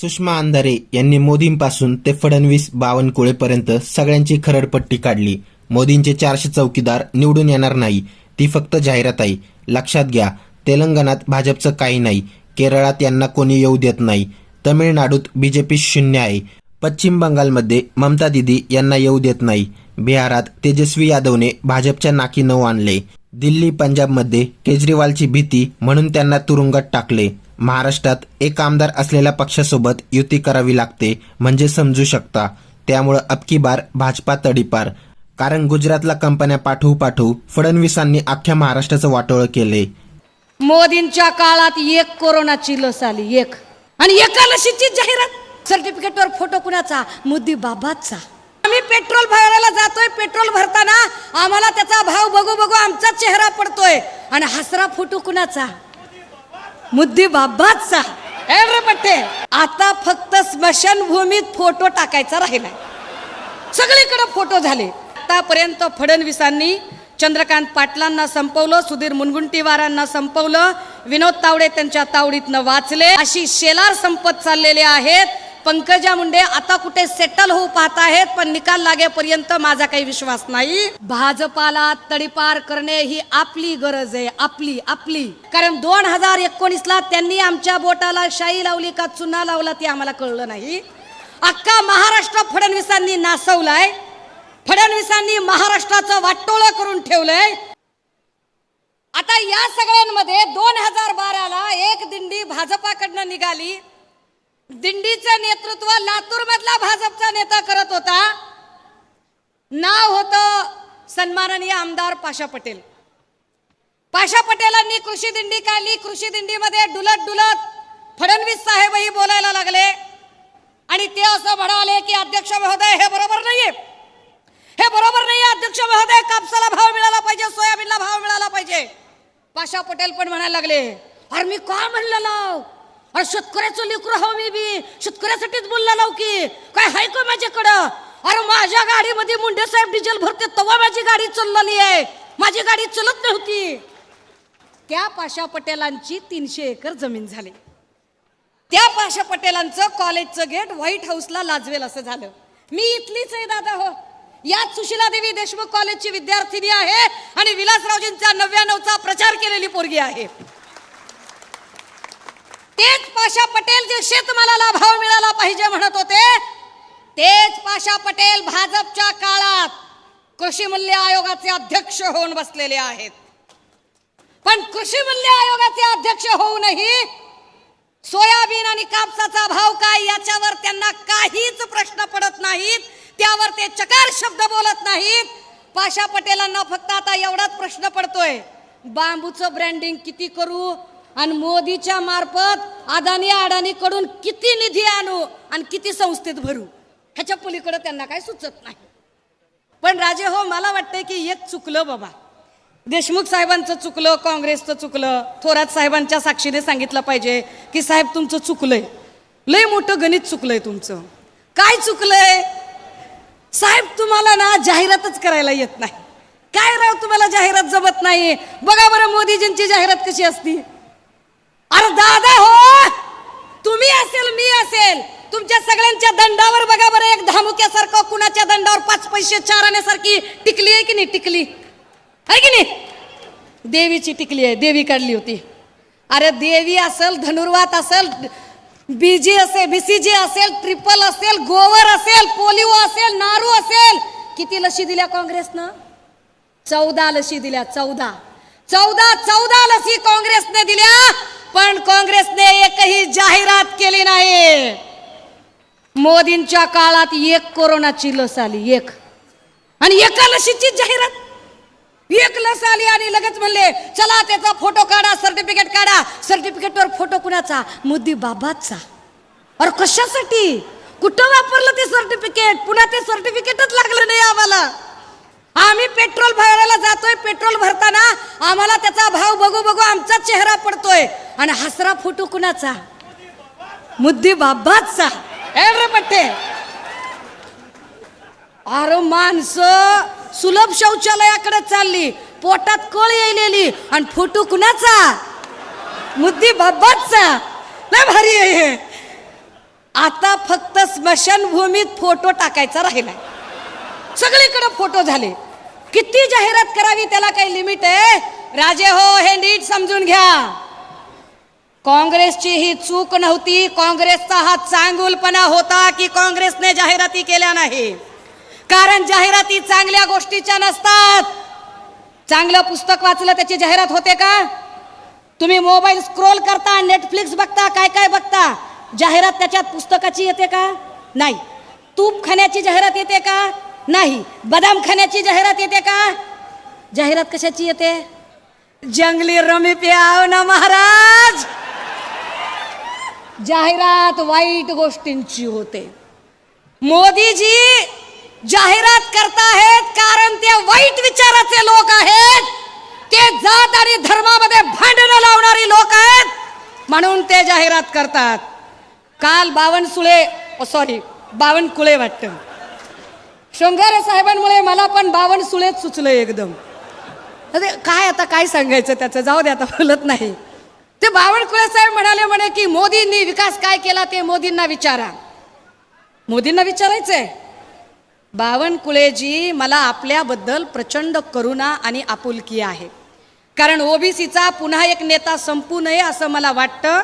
सुषमा अंधारे यांनी मोदींपासून ते फडणवीस बावनकुळेपर्यंत सगळ्यांची खरडपट्टी काढली. मोदींचे चारशे चौकीदार निवडून येणार नाही. ती फक्त जाहिरात आहे लक्षात घ्या तेलंगणात भाजपचं काही नाही. केरळात यांना कोणी येऊ देत नाही. तमिळनाडूत बीजेपी शून्य आहे. पश्चिम बंगालमध्ये ममता दिदी यांना येऊ देत नाही. बिहारात तेजस्वी यादवने भाजपच्या नाकी नऊ आणले. दिल्ली पंजाबमध्ये केजरीवालची भीती म्हणून त्यांना तुरुंगात टाकले. महाराष्ट्रात एक आमदार असलेल्या पक्षासोबत युती करावी लागते म्हणजे समजू शकता. त्यामुळं अबकी बार भाजपा तडीपार. कारण गुजरातला कंपन्या पाठवू पाठवू फडणवीसांनी अख्ख्या महाराष्ट्राचं वाटोळं केले मोदींच्या काळात एक कोरोनाची लस आली एक. आणि एका लसीची जाहिरात. सर्टिफिकेटवर फोटो कुणाचा? मुद्दी बाबाचा. आम्ही पेट्रोल भरायला जातोय पेट्रोल भरताना आम्हाला त्याचा भाव बघू बघू आमचा चेहरा पडतोय. आणि हसरा फोटो कुणाचा? मुद्दी बाबाचा रे पट्टे. आता फक्त स्मशानभूमीत फोटो टाकायचा राहिलाय. सगळीकडे फोटो झाले. आतापर्यंत फडणवीसांनी चंद्रकांत पाटलांना संपवलं सुधीर मुनगुंटीवारांना संपवलं विनोद तावडे त्यांच्या तावडीतनं वाचले. अशी शेलार संपत चाललेले आहेत. पंकजा मुंडे आता कुठे सेटल होऊ पाहत आहेत पण निकाल लागेपर्यंत माझा काही विश्वास नाही. भाजपाला तडीपार करणे ही आपली गरज आहे. आपली आपली. कारण दोन हजार एकोणीस ला त्यांनी आमच्या बोटाला शाई लावली का चुना लावला ते आम्हाला कळलं नाही. अख्खा महाराष्ट्र फडणवीसांनी नासवलाय. फडणवीसांनी महाराष्ट्राचं वाटोळं करून ठेवलंय. आता या सगळ्यांमध्ये दोन हजार बाराला एक दिंडी भाजपाकडनं निघाली. दिंडीचं नेतृत्व लातूर मधला भाजपचा नेता करत होता. नाव होतं सन्माननीय आमदार पाशा पटेल. पाशा पटेलांनी कृषी दिंडी काढली. कृषी दिंडीमध्ये डुलत डुलत फडणवीस साहेबही बोलायला लागले. आणि ते असं म्हणाले की अध्यक्ष महोदय हे बरोबर नाहीये. हे बरोबर नाही अध्यक्ष महोदय कापसाला भाव मिळाला पाहिजे सोयाबीनला भाव मिळाला पाहिजे. पाशा पटेल पण म्हणायला लागले अरे मी का म्हणलं अरे शेतकऱ्याचं लेकरू हवं मी बी. शेतकऱ्यासाठीच बोलला लाव की. काय हाय का माझ्याकडं? अरे माझ्या गाडीमध्ये मुंडे साहेब डिझेल भरते तेव्हा माझी गाडी चाललेली आहे. माझी गाडी चलत नव्हती. त्या पाशा पटेलांची तीनशे एकर जमीन झाली. त्या पाशा पटेलांचं कॉलेजचं गेट व्हाईट हाऊसला लाजवेल असं झालं. मी इथलीच आहे दादा हो. याच सुशिला देवी देशमुख कॉलेजची विद्यार्थिनी आहे आणि विलासरावजींचा नव्याण्णवचा प्रचार केलेली पोरगी आहे. तेच पाशा पटेल जे शेतमालाला भाव मिळाला पाहिजे म्हणत होते तेच पाशा पटेल भाजपच्या काळात कृषी मूल्य आयोगाचे अध्यक्ष होऊन बसलेले आहेत. पण कृषी मूल्य आयोगाचे अध्यक्ष होऊनही सोयाबीन आणि कापसाचा भाव काय याच्यावर त्यांना काहीच प्रश्न पडत नाहीत त्यावर ते चकार शब्द बोलत नाहीत. पाशा पटेलांना फक्त आता एवढाच प्रश्न पडतोय बांबूचं ब्रँडिंग किती करू आणि मोदीच्या मार्फत अदानी अडाणीकडून किती निधी आणू आणि किती संस्थेत भरू? ह्याच्या पलीकडे त्यांना काय सुचत नाही. पण राजे हो मला वाटतंय की एक चुकलं बाबा. देशमुख साहेबांचं चुकलं काँग्रेसचं चुकलं थोरात साहेबांच्या साक्षीने सांगितलं पाहिजे की साहेब तुमचं चुकलंय. लय मोठं गणित चुकलंय तुमचं. काय चुकलंय? साहेब तुम्हाला ना जाहिरातच करायला येत नाही. काय राव तुम्हाला जाहिरात जमत नाही? बघा बरं मोदीजींची जाहिरात कशी असती. अरे दादा हो! तुम्ही असेल मी असेल. तुमच्या सगळ्यांच्या दंडावर बघा बरं एक धामुक्यासारखं कुणाच्या दंडावर पाच पैसे चार आणण्यासारखी टिकली आहे की नाही? टिकली. आहे की नाही? देवीची टिकली आहे देवी काढली होती. अरे देवी असेल धनुर्वात असेल बीजी असेल बीसीजी असेल ट्रिपल असेल गोवर असेल पोलिओ असेल नारू असेल. किती लशी दिल्या काँग्रेसनं? चौदा लशी दिल्या चौदा. चौदा चौदा लसी काँग्रेसने दिल्या. पण काँग्रेसने एकही जाहिरात केली नाही. मोदींच्या काळात एक कोरोनाची लस आली एक. आणि एका लशीची जाहिरात. एक लस आली आणि लगेच म्हणले चला त्याचा फोटो काढा सर्टिफिकेट काढा. सर्टिफिकेटवर फोटो कुणाचा? मोदी बाबाचा. अरे कशासाठी? कुठं वापरलं ते सर्टिफिकेट? पुन्हा ते सर्टिफिकेटच लागलं नाही आम्हाला. आम्ही पेट्रोल भरायला जातोय पेट्रोल भरताना आम्हाला त्याचा भाव बघू बघू आमचा चेहरा पडतोय. आणि हसरा फोटो कुणाचा? मुद्दी बाबाचा. ए रे पट्टे. अरे माणसं सुलभ शौचालयाकडे चालली पोटात कळ येलेली आणि फोटो कुणाचा? मुद्दी बाबाचा. लय भारी आहे हे. आता फक्त स्मशानभूमीत फोटो टाकायचा राहिला सगळीकडे फोटो झाले. किती जाहिरात करावी त्याला काही लिमिट आहे? राजे हो हे नीट समजून घ्या. काँग्रेसची ही चूक नव्हती. काँग्रेसचा हा चांगुलपणा होता की काँग्रेसने जाहिराती केल्या नाही? कारण जाहिराती चांगल्या गोष्टीच्या नसतात. चांगलं पुस्तक वाचलं त्याची जाहिरात होते का? तुम्ही मोबाईल स्क्रोल करता नेटफ्लिक्स बघता काय काय बघता जाहिरात त्याच्यात पुस्तकाची येते का? नाही. तूप खाण्याची जाहिरात येते का? नाही बदाम खाण्याची जाहिरात येते का? जाहिरात कशाची येते? जंगली रमी प्याव ना महाराज. जाहिरात वाईट गोष्टींची होते. मोदीजी जाहिरात करताहेत कारण ते वाईट विचाराचे लोक आहेत. ते जात आणि धर्मामध्ये भांडणं लावणारी लोक आहेत. म्हणून ते जाहिरात करतात. काल बावनसुळे सॉरी बावनकुळे वाटतं. शृंगारे साहेबांमुळे मला पण बावनसुळेच सुचलं एकदम. अरे काय आता काय सांगायचं त्याचं? जाऊ दे आता बोलत नाही. ते बावनकुळे साहेब म्हणाले म्हणे की मोदींनी विकास काय केला ते मोदींना विचारा. मोदींना विचारायचंय. बावनकुळेजी मला आपल्याबद्दल प्रचंड करुणा आणि आपुलकी आहे. कारण ओबीसीचा पुन्हा एक नेता संपू नये असं मला वाटतं.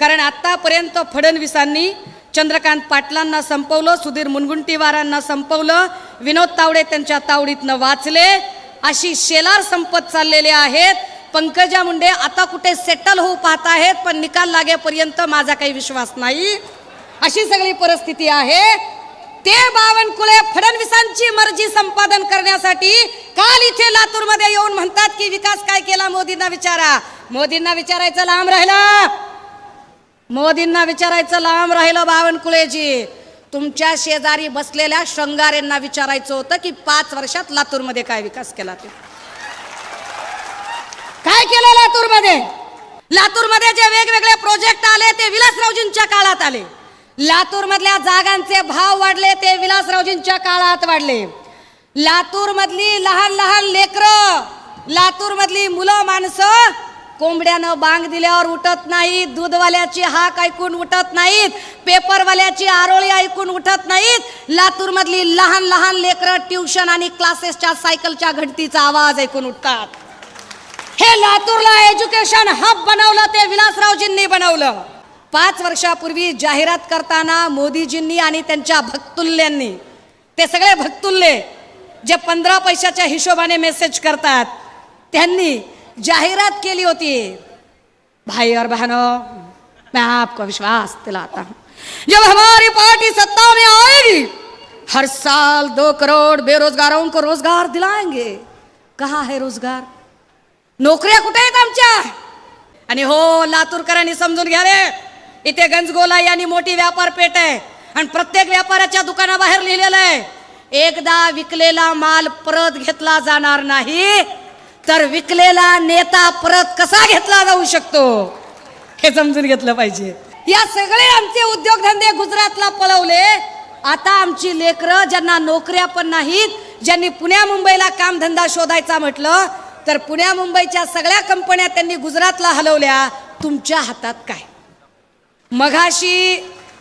कारण आत्तापर्यंत फडणवीसांनी चंद्रकांत पाटलांना संपवलं सुधीर मुनगुंटीवारांना संपवलं विनोद तावडे त्यांच्या तावडीतनं वाचले. अशी शेलार संपत चाललेले आहेत. पंकजा मुंडे आता कुठे सेटल होऊ पाहत आहेत पण निकाल लागेपर्यंत माझा काही विश्वास नाही. अशी सगळी परिस्थिती आहे. ते बावनकुळे फडणवीसांची मर्जी संपादन करण्यासाठी काल इथे लातूरमध्ये येऊन म्हणतात की विकास काय केला मोदींना विचारा. मोदींना विचारायचं लांब राहिला. मोदींना विचारायचं लांब राहिलं बावनकुळेजी. तुमच्या शेजारी बसलेल्या शृंगारेंना विचारायचं होतं की पाच वर्षात लातूरमध्ये काय विकास केला ते? काय केलं लातूरमध्ये? लातूरमध्ये जे वेगवेगळे प्रोजेक्ट आले ते विलासरावजींच्या काळात आले. लातूरमधल्या जागांचे भाव वाढले ते विलासरावजींच्या काळात वाढले. लातूरमधली लहान लहान लेकरं लातूरमधली मुलं माणसं कोंबड्यानं बांग दिल्यावर उठत नाहीत दूधवाल्याची हाक ऐकून उठत नाहीत पेपरवाल्याची आरोळी ऐकून उठत नाहीत लातूरमधली लहान लहान लेकरं ट्युशन आणि क्लासेसच्या सायकलच्या घंटीचा आवाज ऐकून उठतात. हे लातूरला एज्युकेशन हब बनवलं ते विलासरावजींनी बनवलं. पाच वर्षापूर्वी जाहिरात करताना मोदीजींनी आणि त्यांच्या भक्तुल्यांनी ते सगळे भक्तुल्ले जे पंधरा पैशाच्या हिशोबाने मेसेज करतात त्यांनी जाहिरात केली होती. भाई और बहनों मैं आपको विश्वास दिलाता हूं। जब हमारी पार्टी सत्ता में आएगी हर साल दो करोड़ बेरोजगारों को रोजगार दिलाएंगे। कहा है रोजगार? नोकऱ्या कुठे आहेत आमच्या आणि हो लातूरकरांनी समजून घ्या रे इथे गंजगोला यांनी मोठी व्यापार पेठ आहे आणि प्रत्येक व्यापाराच्या दुकानाबाहेर लिहिलेलं आहे एकदा विकलेला माल परत घेतला जाणार नाही तर विकलेला नेता परत कसा घेतला जाऊ शकतो? हे समजून घेतलं पाहिजे. या सगळे आमचे उद्योगधंदे गुजरातला पळवले. आता आमची लेकरं ज्यांना नोकऱ्या पण नाहीत ज्यांनी पुण्या मुंबईला कामधंदा शोधायचा म्हटलं तर पुण्या मुंबईच्या सगळ्या कंपन्या त्यांनी गुजरातला हलवल्या. तुमच्या हातात काय? मघाशी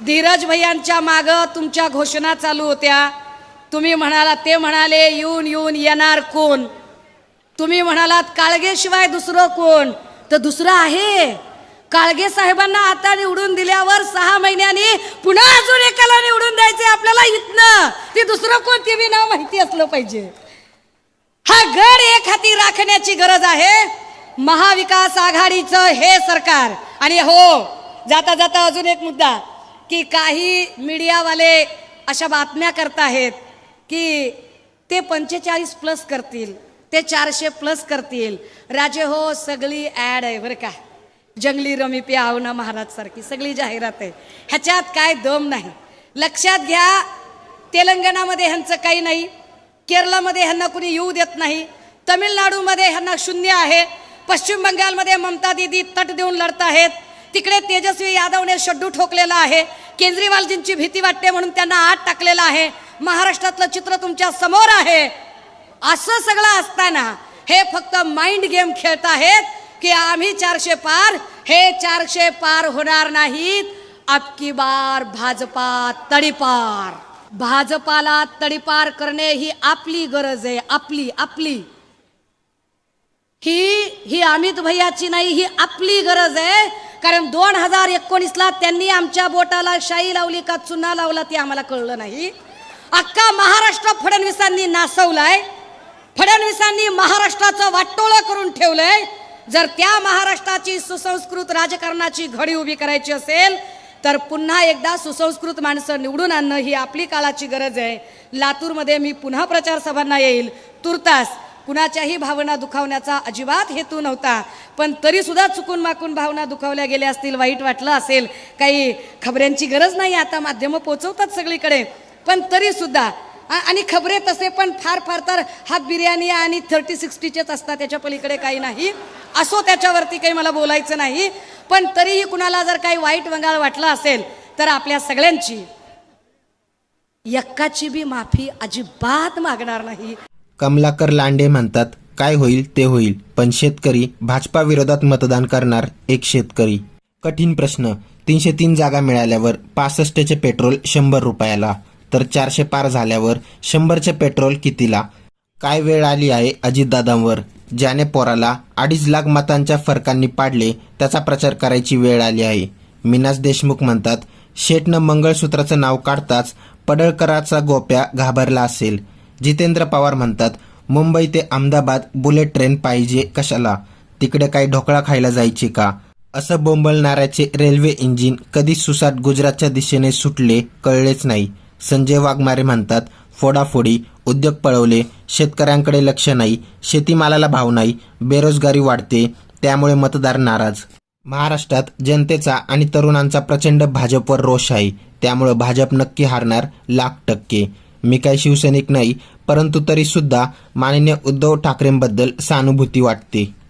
धीरज भैयांच्या माग तुमच्या घोषणा चालू होत्या. तुम्ही म्हणाला ते म्हणाले येऊन येऊन येणार कोण? तुम्ही म्हणालात काळगेशिवाय दुसरं कोण? तर दुसरं आहे. काळगे साहेबांना आता निवडून दिल्यावर सहा महिन्यांनी पुन्हा अजून एकाला निवडून द्यायचे आपल्याला इथनं. ती दुसरं कोण? ते नाव माहिती असलं पाहिजे. हा गड एक हाती राखण्याची गरज आहे. महाविकास आघाडीचं हे सरकार. आणि हो जाता जाता अजून एक मुद्दा की काही मीडियावाले अशा बातम्या करत आहेत की ते पंचेचाळीस प्लस करतील. ते चारशे प्लस करतील. राजे हो सगळी ॲड आहे बरं का. जंगली रमी प्याव ना महाराज सारखी सगळी जाहिरात आहे. ह्याच्यात काय दम नाही. लक्षात घ्या तेलंगणामध्ये ह्यांचं काही नाही. केरळमध्ये ह्यांना कुणी येऊ देत नाही. तमिळनाडूमध्ये ह्यांना शून्य आहे. पश्चिम बंगालमध्ये ममता दिदी तट देऊन लढत आहेत. तिकडे तेजस्वी यादवने शड्डू ठोकलेला आहे. केजरीवालजींची भीती वाटते म्हणून त्यांना आत टाकलेलं आहे. महाराष्ट्रातलं चित्र तुमच्यासमोर आहे. असं सगळं असताना हे फक्त माइंड गेम खेळत आहेत की आम्ही चारशे पार हे चारशे पार होणार नाहीत. अबकी बार भाजपा तडीपार. भाजपाला तडीपार करणे ही आपली गरज आहे आपली आपली. ही ही अमित भैयाची नाही ही आपली गरज आहे. कारण दोन हजार एकोणीसला त्यांनी आमच्या बोटाला शाई लावली का चुना लावला ते आम्हाला कळलं नाही. अख्खा महाराष्ट्र फडणवीसांनी नासवलाय. फडणवीसांनी महाराष्ट्राचं वाटोळं करून ठेवलंय. जर त्या महाराष्ट्राची सुसंस्कृत राजकारणाची घडी उभी करायची असेल तर पुन्हा एकदा सुसंस्कृत माणसं निवडून आणणं ही आपली काळाची गरज आहे. लातूरमध्ये मी पुन्हा प्रचार सभांना येईल. तुर्तास कुणाच्याही भावना दुखावण्याचा अजिबात हेतू नव्हता. पण तरी सुद्धा चुकून माकून भावना दुखावल्या गेल्या असतील वाईट वाटलं असेल काही खबऱ्यांची गरज नाही. आता माध्यमं पोचवतात सगळीकडे. पण तरी सुद्धा आणि खबरे तसे पण फार फार तर हात बिर्याणी आणि थर्टी सिक्स्टीचेच असतात त्याच्या पलीकडे काही नाही. असो त्याच्यावरती काही मला बोलायचं नाही पण तरीही कुणाला जर काही वाईट वंगाळ वाटलं असेल तर आपल्या सगळ्यांची यक्काची बी माफी अजिबात मागणार नाही. कमलाकर लांडे म्हणतात काय होईल ते होईल पण शेतकरी भाजपा विरोधात मतदान करणार एक शेतकरी. कठीण प्रश्न तीनशे तीन जागा मिळाल्यावर पासष्टचे पेट्रोल शंभर रुपयाला. तर चारशे पार झाल्यावर शंभरचे पेट्रोल कितीला? काय वेळ आली आहे अजितदादांवर? ज्याने पोराला अडीच लाख मतांच्या फरकांनी पाडले त्याचा प्रचार करायची वेळ आली आहे. मिनास देशमुख म्हणतात शेटनं मंगळसूत्राचं नाव काढताच पडळकराचा गोप्या घाबरला असेल. जितेंद्र पवार म्हणतात मुंबई ते अहमदाबाद बुलेट ट्रेन पाहिजे कशाला? तिकडे काही ढोकळा खायला जायचे का? असं बोंबलणाऱ्याचे रेल्वे इंजिन कधी सुसाट गुजरातच्या दिशेने सुटले कळलेच नाही. संजय वाघमारे म्हणतात फोडाफोडी उद्योग पळवले शेतकऱ्यांकडे लक्ष नाही शेतीमालाला भाव नाही बेरोजगारी वाढते त्यामुळे मतदार नाराज. महाराष्ट्रात जनतेचा आणि तरुणांचा प्रचंड भाजपवर रोष आहे. त्यामुळे भाजप नक्की हारणार लाख टक्के. मी काही शिवसैनिक नाही परंतु तरीसुद्धा माननीय उद्धव ठाकरेंबद्दल सहानुभूती वाटते.